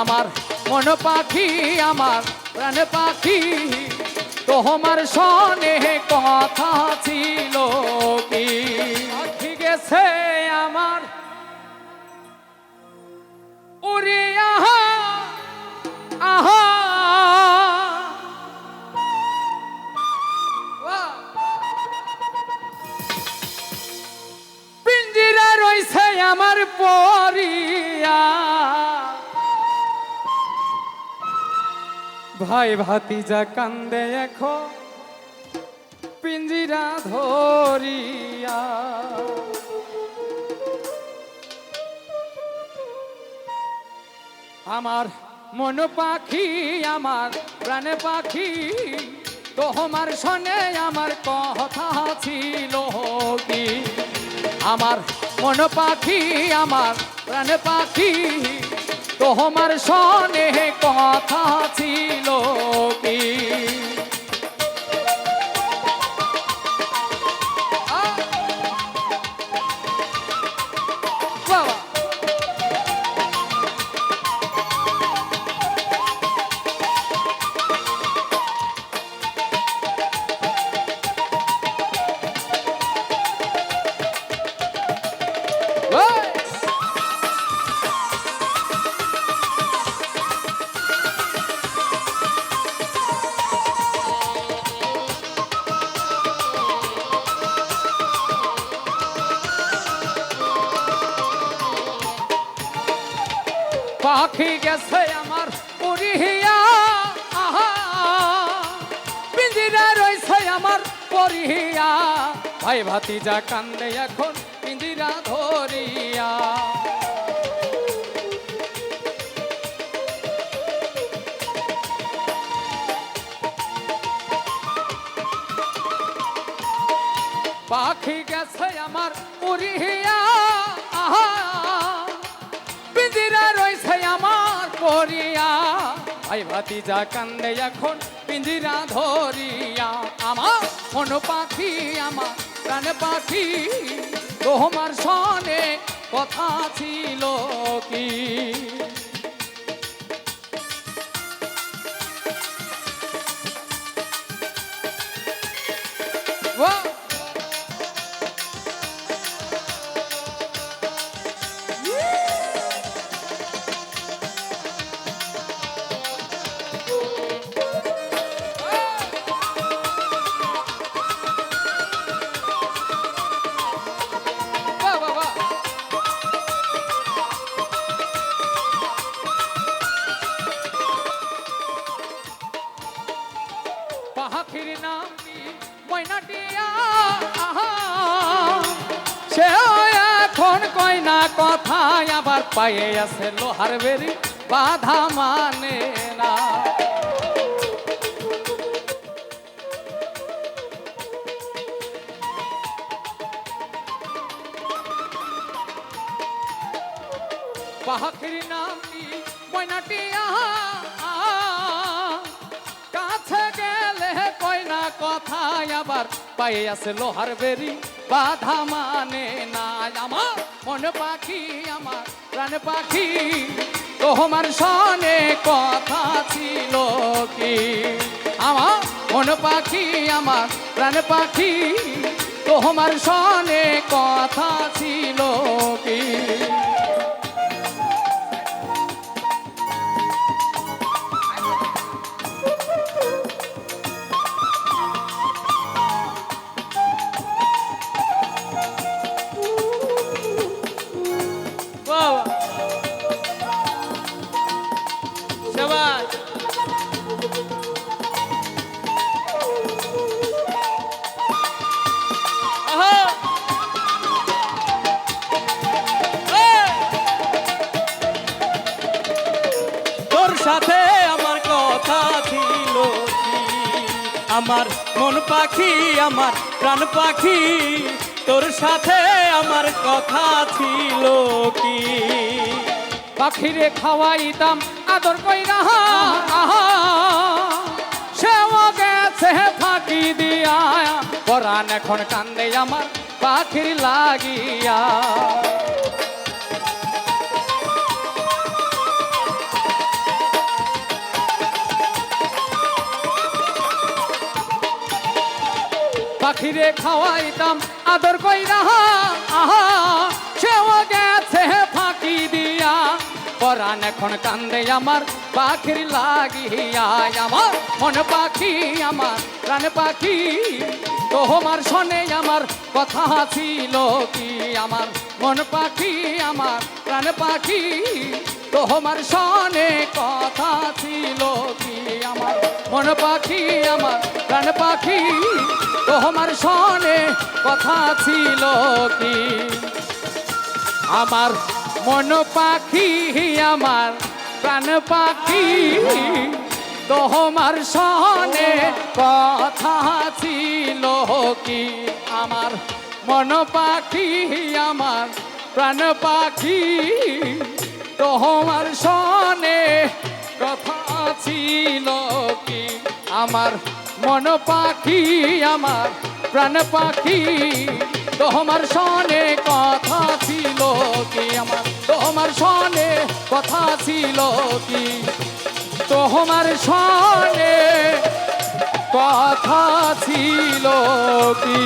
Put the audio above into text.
আমার মন পাখি, আমার প্রাণ পাখি, তোমার সনে কথা ছিল কি? গেছে আমার। উড়ে আহা আহা। পিঞ্জিরা রইছে আমার পরিয়া। ভাই ভাতিজা কান্দে এখন। পিঞ্জিরা ধরিয়া। আমার মন পাখি, আমার প্রাণ পাখি, তোমার শোনে আমার কথা ছিল কি? আমার মন পাখি, আমার প্রাণ পাখি, তোমার শোনে কথা ছিল পাখি গেছে আমার উড়িয়া আহা। পিঞ্জিরা রয়েছে আমার পরিয়া ভাই ভাতিজা কান্দে এখন পিঞ্জিরা ধরিয়া। পাখি গেছে আমার উড়িয়া আহা। পরিয়া ভাই ভাতিজা কান্দে এখন, পিঞ্জিরা ধরিয়া। আমার মন পাখি, আমার প্রাণ পাখি তোমার সনে কথা ছিল কি? এখন কয় না কথায়, আবার পায়ে আছে লোহার বেরি বাধা মানে না। পাখির নাম কাছে গেলে কথায় আবার পায়ে আছে লোহার বেরি। বাধা মানে না আমার মন পাখি, আমার প্রাণ পাখি। তোমার সনে কথা ছিল কি? আমার মন পাখি, আমার প্রাণ পাখি। তোমার সনে কথা ছিল কি? সাথে আমার কথা ছিল আমার মন পাখি, আমার প্রাণ পাখি, তোর সাথে আমার কথা ছিল কি? পাখিরে খাওয়াইতাম, আদর কইরা সেও গেছে ফাঁকি দিয়া, পরাণ এখন কান্দে আমার পাখির লাগিয়া। পাখিরে খাওয়াইতাম, আদর কইরা, আহা সেও গেছে ফাঁকি দিয়া। পরাণ এখন কান্দে আমার, পাখির লাগিয়া। আমার মন পাখি, আমার প্রাণ পাখি, তোমার শোনে আমার কথা ছিল কি? আমার মন পাখি, আমার প্রাণ পাখি, তোমার শোনে কথা ছিল কি? আমার মন পাখি, আমার প্রাণ পাখি, তোমার শোনে কথা ছিল কি? আমার মন পাখি, আমার প্রাণ পাখি, তোমার সনে কথা ছিল কি? আমার মন পাখি, আমার প্রাণ পাখি, তোমার সনে কথা ছিল কি? আমার মন পাখি আমার, প্রাণ পাখি। তোমার সনে কথা ছিল কি আমার? তোমার সনে কথা ছিল কি? তোমার সনে কথা ছিল কি?